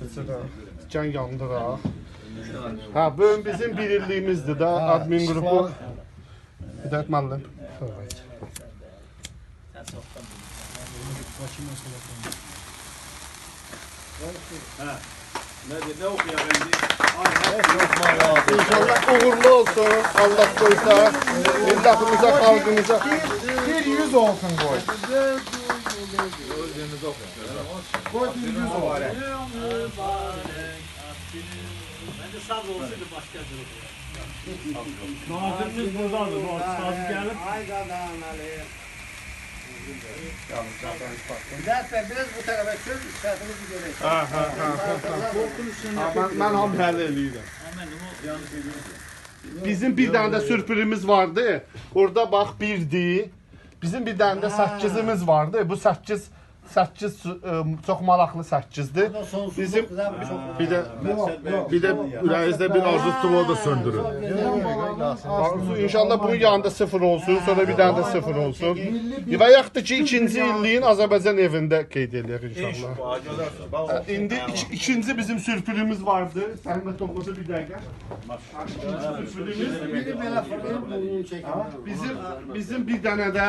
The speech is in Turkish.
Keçirək. Can yandıraq. Ha, bu bizim bir illiyimizdir də admin qrupu. Hidayət müəllim. Evet. Ne, ne okuyor efendi? Uğurlu olsun. Allah koysa. Milletimize, halkımıza. Bir yüz olsun koy. Koy bir yüz olsun. Bence saz olsaydı başka bir. Nazırımız buradadır. Saz gelip Hidayet Bey biraz bu tarafa çöz, isterseniz bir görelim. Ha, ha, ha. Ben, ben ham həll eləyirəm. Bizim bir dənə də sürprizimiz vardı. Orada bax birdi. Bizim bir dənə də səkkizimiz vardı. Bu səkkiz səkkiz ə, çox maraqlı səkkizdir. Bizim bir də bir də ürəyinizdə bir arzu tutub o da söndürün. Arzu inşallah bunun yanında sıfır olsun, sonra bir dənə də sıfır olsun. Və yaxud ki ikinci illiyin Azərbaycan evində qeyd eləyək inşallah. Ə, İndi iki, ikinci bizim sürprizimiz vardı. Sənin də topladı bir dəqiqə. İkinci sürprizimiz bizim bizim bir dənə də